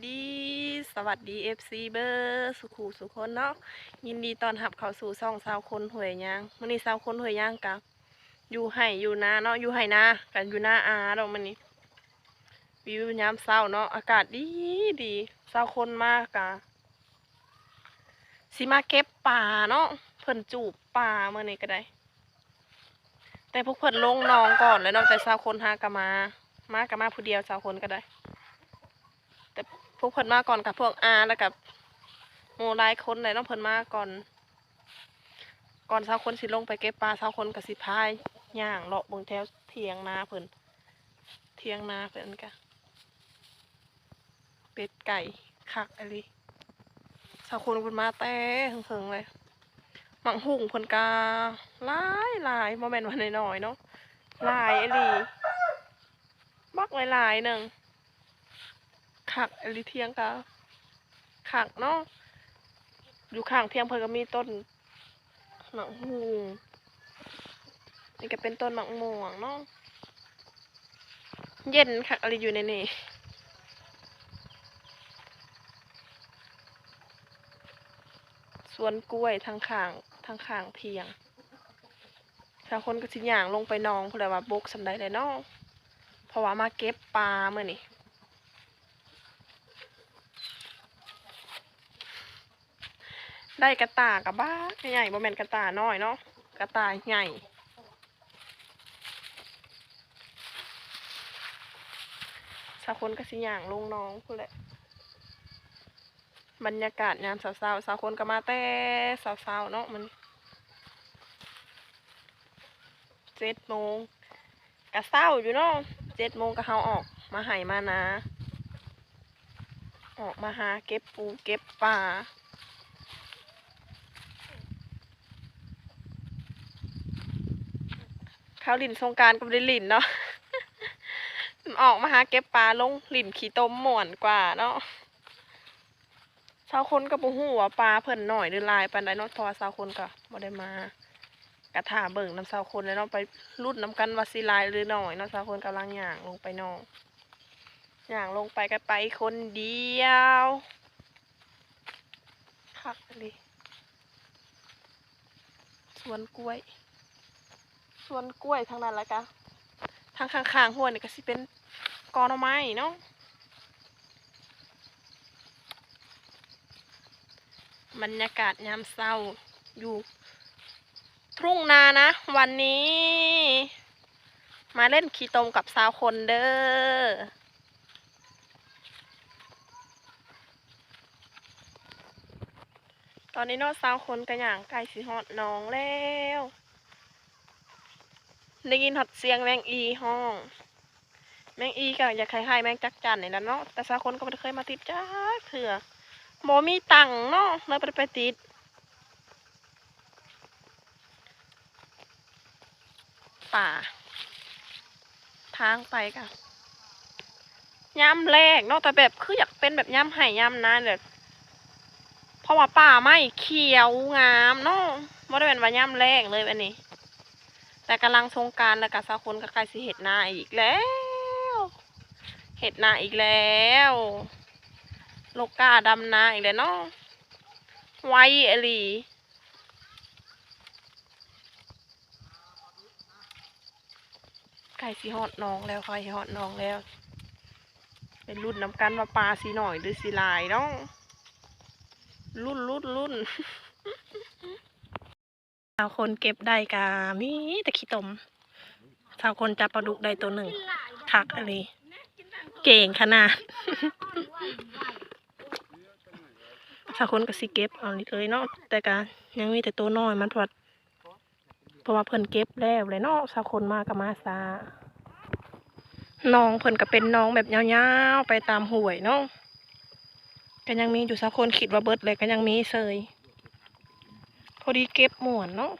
ดีสวัสดี FC เบอร์สุขูสุคนเนาะยินดีตอนหับเข้าสู่ซ่องสาวคนหวยยางมื้อนี้สาวคนหวยยางกับอยู่ไห่อยู่นาเนาะอยู่ไห่นากันอยู่หน้าอาดอกมื้อนี้วิวยามเช้าเนาะอากาศดีดีสาวคนมากกะสิมาเก็บป่าเนาะเพิ่นจูบป่าเมื้อนี้ก็ได้ แต่พวกเพิ่นลงนองก่อนแล้วเนาะแต่สาวคนหากะมา มากะมาผู้เดียวสาวคนก็ได้ แต่พวกเพิ่นมาก่อนกับพวกอาแล้วกับโมลายคนเลยเนาะเพิ่นมาก่อน ก่อนสาวคนสิลงไปเก็บปลาสาวคนกับสิพายย่างเลาะบงแถวเทียงนาเพิ่นเทียงนาเพิ่นกะเป็ดไก่คักอะไรสาวคนเพิ่นมาแต่เฮิงๆเลยหมังหุ่งเพิ่นกาลายลายโมเมนต์วันน้อยๆเนาะลายอะไรบักหลายหนึ่ง ขักอลิเทียงกะขักเนาะอยู่ข้างเทียงเพิ่นก็มีต้นหมักฮูงนี่ก็เป็นต้นหมักม่วงเนาะเย็นคักอะไรอยู่ในนี่สวนกล้วยทางข้างทางข้างเทียงชาวคนก็สิย่างลงไปนองเพนแหละว่าบกสำได้เลยเนาะเพราะว่ามาเก็บปลาเมื่อนี่ ได้กระต่ากับบ้าใหญ่บ่แมนกระต่าน้อยเนาะกระต่ายใหญ่สาวคนก็สิย่างลงน้องพูดแหละบรรยากาศยามสาวๆสาวคนก็มาแต่สาวๆเนาะมันเจ็ดโมงกะเศร้าอยู่เนาะเจ็ดโมงก็เฮาออกมาไห่มานาออกมาหาเก็บปูเก็บปลา เขาลินสงการกับได้ลินเนาะออกมาหาเก็บปลาลงหลินขี้ต้มหม่วนกว่าเนาะชาวคนก็บ่ฮู้ว่าปลาเพิ่นหน่อยหรือลายปานใดนาะเพราะว่าชาวคนก็บ่ได้มากระถาเบิ่งน้ำชาวคนเลยเนาะไปรุ่นน้ำกันว่าสิหลายหรือหน่อยเนาะชาวคนกำลังย่างลงไปนองย่างลงไปก็ไปคนเดียวคักเลยสวนกล้วย วนกล้วยทางนั้นแหละกะทางข้างๆหัวนี่ก็สิเป็นกอหน่อไม้เนาะบรรยากาศยามเช้าอยู่ทุ่งนานะ วันนี้ มาเล่นขี่ตมกับสาวคนเด้อตอนนี้นอสาวคนกระหย่างไก่สีหอดน้องแล้ว ได้ยินหอดเสียงแมงอีห้อง แมงอีก็อยากคล้ายๆแมงจักจั่นนี่แหละเนาะแต่สาคนก็ไม่เคยมาติดจ้าเถื่อโมมีตังเนาะเลยไปไปติดป่า ทางไปกันย่ำแรกเนาะแต่แบบคืออยากเป็นแบบย่ำไห่ย่ำนานแบบเพราะว่าป่าไม่เขียวงามเนาะไม่ได้เป็นว่าย่ำแรกเลยอันนี้ แต่กำลังสงการแล้วกับสาวคนก็ใกล้สิเห็ดนาอีกแล้ว เห็ดนาอีกแล้วโลกาดำนาอีกแล้วเนาะไวอลีไก่สีหอดน้องแล้วไก่สีหอดน้องแล้ว เป็นรุ่นน้ำกันว่าปลาสีหน่อยหรือสีลายเนาะรุ่นรุ่นรุ่น สาวคนเก็บได้กามีต่ขี้ตมสาวคนจับปลาดุกได้ตัวหนึ่งคักอะไรเก่งขนาดสาวคนก็สิเก็บเอาเลยเนาะแต่กายังมีแต่ตัวน้อยมันพราะว่าเพราะว่าเพิ่นเก็บแล้วเลยเนาะสาวคนมากับมาซาน้องเพิ่นก็เป็นน้องแบบยาวๆไปตามห่วยเนาะก็ยังมีอยู่สาวคนคิดว่าเบิดเลยก็ยังมีเซย พอดีเก็บหมวนเนาะ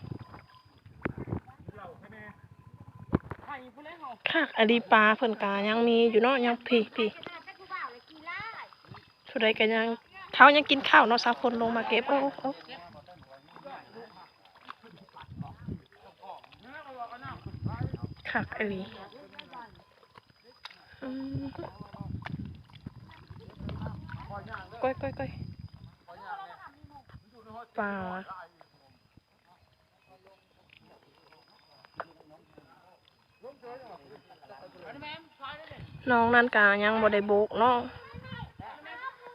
ค่ะอดีปลาเพิ่นกายังมีอยู่เนาะยังพี่พี่สุดใดก็ยังเขายังกินข้าวเนาะสาวคนลงมาเก็บโอ้โอ้ค่ะอดีก้อยก้อยก้อยปลา น้องนั่นกายังบ่ได้โบกเนาะ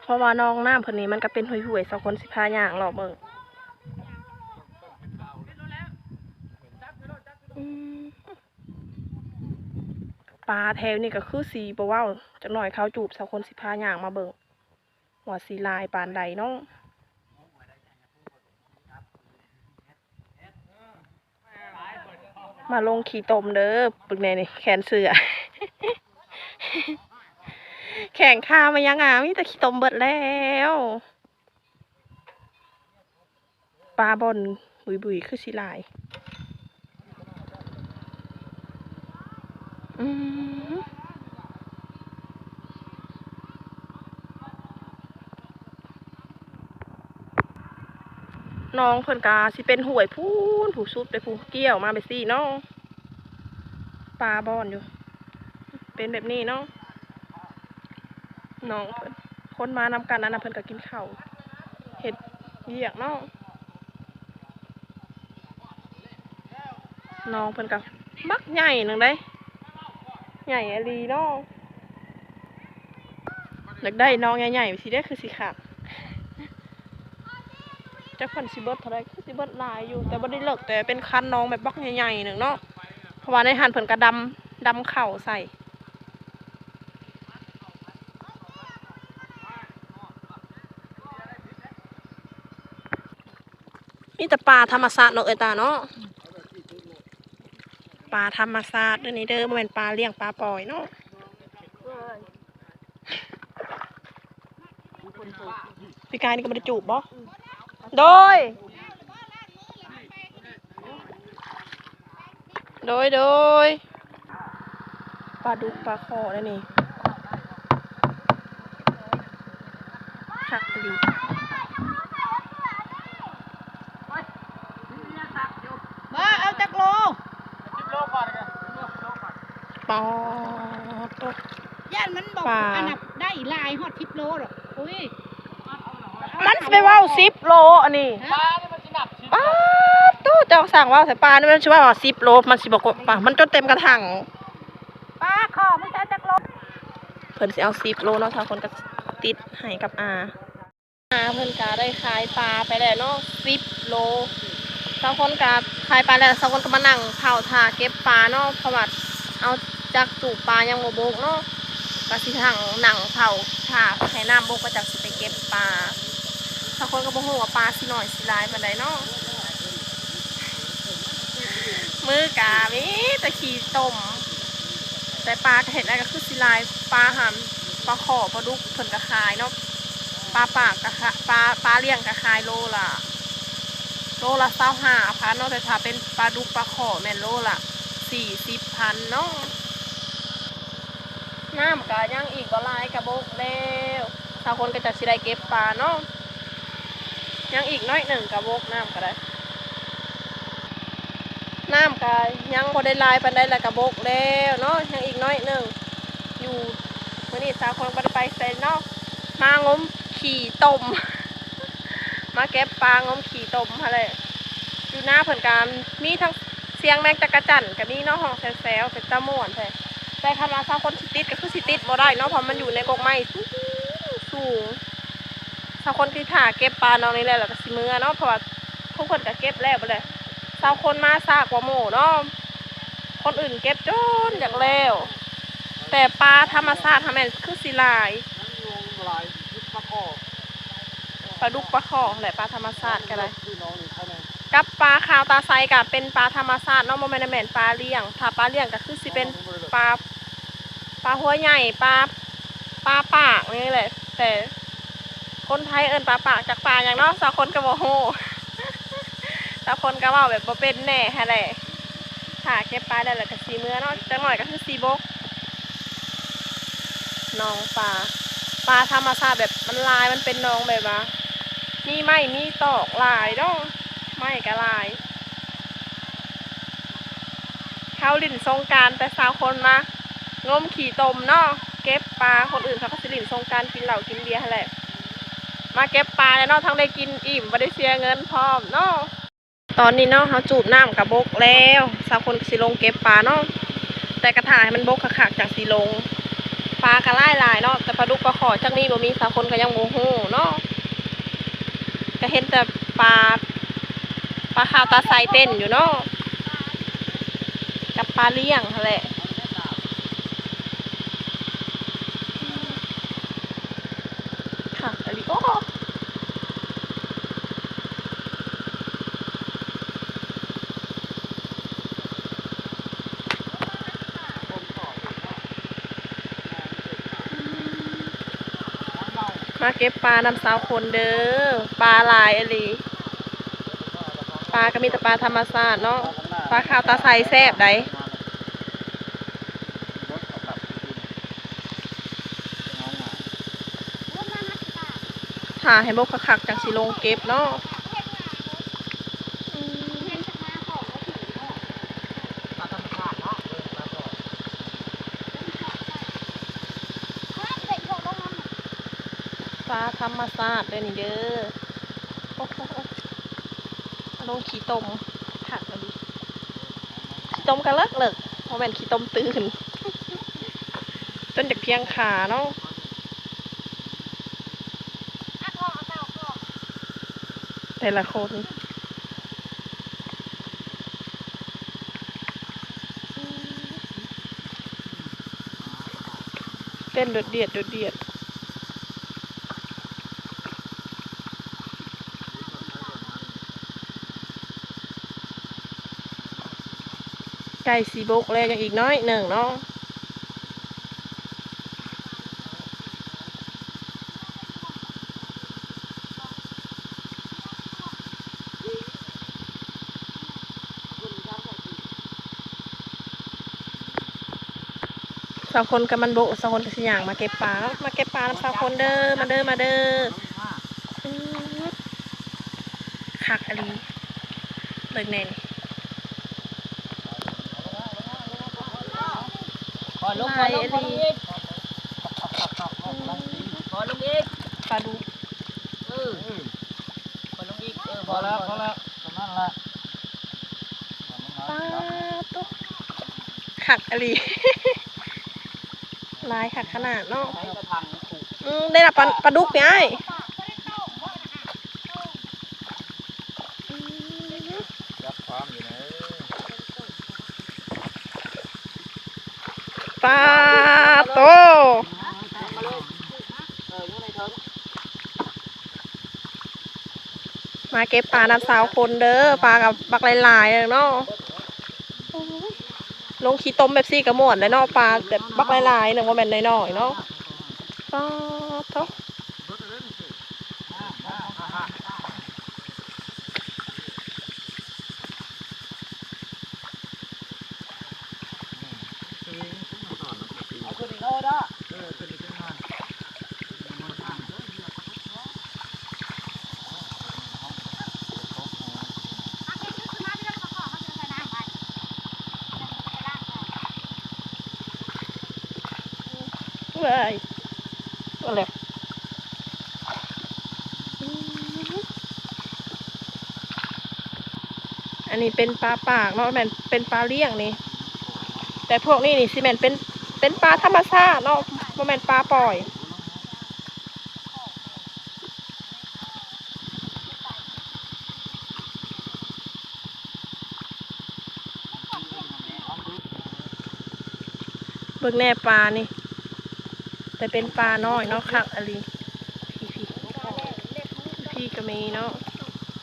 เพราะว่าน้องหน้ำเพิ่นนี้มันก็เป็นห่วยๆสองคนสิพาย่างหรอกเบิ่งปลาแถวนี่ก็คือสีบ่เว้าจักหน่อยเขาจูบสองคนสิพาย่างมาเบิ่งว่าสีลายปานใดเนาะ มาลงขี่ตมเด้อปึกแน่นี่แขนเสือ แข่งข้ามายังอะมีแต่ขี่ตมเบิดแล้วปลาบอลบุยบุยคือสิลาย อืม น้องเพิ่นกาสิเป็นห่วยพูนผูสุดไปผูเกี่ยวมาไปสี่น้องปลาบอนอยู่ เป็นแบบนี้เนาะน้องเพิ่นคนมานำกันนั้นนะเพิ่นก็กินข้าวเห็ดเหยียกเนาะน้องเพิ่นก็บักใหญ่หนึ่งได้ ใหญ่อลีเนาะอยากได้น้องใหญ่ๆสิได้คือสิขาด จักเพิ่นสิเบิดเท่าไรคือสิเบิดหลายอยู่ แต่บ่ได้เลิกแต่เป็นคันน้องแบบบักใหญ่ๆหนึ่งเนาะเพราะว่าในหันเพิ่นก็ดำดำเข่าใส่นี่แต่ปลาธรรมชาติเนาะเอยตาเนาะปลาธรรมชาติเด้อนี่เด้อบ่แม่นปลาเลี้ยงปลาปล่อยเนาะพี่กายนี่ก็ไม่ได้จูบบ่ โดย โดย โดย ปลาดุกปลาคอได้นี่คักดีมาเอาจักโลปอตัวย่านมันบอกปลาอันนับได้หลายฮอดทิปโลหรอกอุ้ย มันสิไปเว้าสิบโลอันนี้ฮะป้าดตู้จองสั่งเว่าใส่ปลานี่มันชื่อว่าสิบโลมันสิบอกว่าปลามันจนเต็มกระถางปลาขอมึงจะจักโลเพิ่นสิเอาสิบโลเนาะถ้าคนก็ติดให้กับอาอาเพิ่นก็ได้ขายปลาไปแล้วเนาะสิบโลสองคนก็ขายปลาแล้วสองคนก็มานั่งเผาถ่าเก็บปลาเนาะเพราะว่าเอาจากจูบปลายังบ่บกเนาะก็สิทางหนังเผาถ่าให้น้ำบกก็จากสิไปเก็บปลา สองคนก็บ่ฮู้ว่าปลาสิน้อยสิหลายปานใดเนาะมือกามีแต่ขี้ต้มแต่ปลาก็เห็นอะไรก็คือสิลายปลาหำปลาขอปลาดุกเพิ่นกระคายเนาะปลาปากกะคะปลาปลาเลี้ยงกระคายโลละโลละเศร้าห้าพันเนาะแต่ถ้าเป็นปลาดุกปลาขอแม่นโลละสี่สิบพันเนาะน้ำกะยังอีกบ่ลายกระบกแล้วถ้าคนก็จะสิได้เก็บปลาเนาะ ยังอีกน้อยหนึ่งกระบกน้ำก็ได้ น้ำกะยังพอได้ลายปันได้ละกระบกแล้วเนาะยังอีกน้อยหนึ่งอยู่มื่อนี้สาวคนบ่ไปไปเซนเนาะมางมขี่ต้มมาเก็บปลางมขี่ต้มอะไรอยู่หน้าเพิ่นการมีทั้งเสียงแมงจักระจันกับมีเนาะห้องแซวๆเป็นตะม่วนแท้แต่คำว่าสาวคนสิติดก็คือสิติดบ่ได้เนาะเพราะมันอยู่ในกรงไม้สูงสงสาวคนที่ถ่าเก็บปลาน้องนี่แหละแล้วก็สิมือเนาะเพราะว่าทุกคนก็เก็บแล้วไปเลยสาวคนมาซากกว่าหมูเนาะคนอื่นเก็บจนอย่างแล้ว แต่ปลาธรรมชาติทำไมนคือสีลายปลาดุกปลาขอแหละปลาธรรมชาติกันเลยกับปลาขาวตาไซกับเป็นปลาธรรมชาติเนาะโมเมนต์แมนปลาเลี้ยงถ้าปลาเลี้ยงก็คือสิเป็นปลาปลาหัวใหญ่ปลาปลาปากนี่แหละ แต่ คนไทยเอินปลาปากจากปลาอย่างเนาะสาวคนก็บ่โฮแต่คนก็เว่าแบบบ่เป็นแน่ฮะแหละถ้าเก็บปลาได้แล้วก็สีเมื่อเนาะจังหน่อยก็คือสีบกน้องปลาปลาธรรมชาติแบบมันลายมันเป็นน้องแบบว่ามีไม้มีตอกลายเนาะไม้ก็ลายเข้าลิ่นสงการแต่สาวคนมางมขี่ตมเนาะเก็บปลาคนอื่นเขาก็สิลิ่นสงการกินเหล้ากินเบียร์แหละ มาเก็บปลาแล้วเนาะทั้งได้กินอิ่มบ่ได้เสียเงินพร้อมเนาะตอนนี้เนาะเขาจูบน้ำกับบกแล้วสาวคนสิลงเก็บปลาเนาะแต่กระถายมันบกขักจากสีลงปลากระไล่ลายเนาะแต่ปลาดุกปลาขอจักมีบ่มีสาวคนก็ยังโมโหเนาะก็เห็นแต่ปลาปลาขาวตาไซเต้นอยู่เนาะกับปลาเลี้ยงแหละอันนี้ก็ มาเก็บปลานำสาวคนเด้อปลาลายอลีปลาก็มีแต่ปลาธรรมชาติเนาะปลาขาวตาใสแซ่บได้ถ่าให้บกคักๆจังสิลงเก็บเนาะอืมปลา ธรรมชาสติเด้อนี่เด้อโอ้โหลงขี้ตมถักมาดิขี้ตมกันเลิกเลิกเพราะแม่นขี้ตมตื่นจนจากเพียงขาเนาะแต่ละคนเต้นโดดเดียดโดดเดียด ไก่สีบกแล้วยังอีกน้อยหนึ่งเนาะสาวคนกับมันโบกสาวคนกับสิหยางมาเก็บปลาเนาะมาเก็บปลาสาวคนเด้อมาเด้อมาเด้ออื้อคักอะไรเบิกแน่น อลงขอลงขอลงอีกขอลงอีกปลาดูเออขอลงอีกเออพอแล้วพอแล้วตรงนั้นแหละปลาตุ๊กคักอะไรลายคักขนาดเนาะใช้กระถังถูกอืมได้ละปลาปลาดุกเนี่ยไอ้อืมยับความอยู่ไห ปลาโตมาเลยเอออยู่ในเถิงมาเก็บปลาน้ำสาวคนเด้อปลากับบักหลายๆเนาะลงขี้ต้มแบบซี่กระหมวดเลยเนาะปลาแบบบักหลายๆหนึ่งว่าแม่นน้อยๆเนาะปลาโต เอาขึ้นอีกโน่นเด้อ เว้ยอะไรอืมอันนี้เป็นปลาปากเนาะแมนเป็นปลาเลี้ยงนี่ แต่พวกนี้นี่สิแมนเป็นเป็นปลาธรรมชาติเนาะบ่แมนปลาปล่อยเบิ่งแน่ปลานี่ แต่เป็นปลาน้อยเนาะคักอะลีพี่พี่พี่ก็มีเนาะ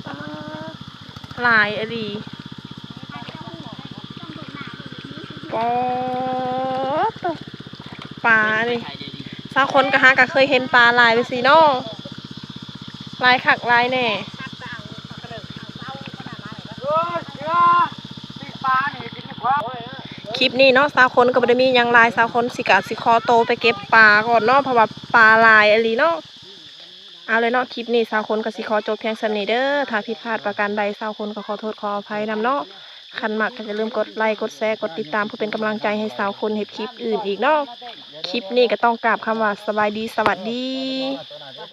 ปลาหลายอะลีปอตปลานี่ใช่ดีสาวคนก็หาก็เคยเห็นปลาลายไปสิเนาะลายคักลายแน่ปลานี่กินความ คลิปนี้เนาะสาวคนก็บ่ได้มียังลายสาวคนสิกะสิคอโตไปเก็บปลาก่อนเนาะเพราะว่าปลาลายอะลีเนาะเอาเลยเนาะคลิปนี้สาวคนก็สิขอจบเพียงสำนีเด้อถ้าผิดพลาดประการใดสาวคนก็ขอโทษขออภัยนำเนาะคันมักก็อย่าลืมกดไลค์กดแชร์กดติดตามเพื่อเป็นกำลังใจให้สาวคนเห็นคลิปอื่นอีกเนาะคลิปนี้ก็ต้องกราบคำว่าสบายดีสวัสดี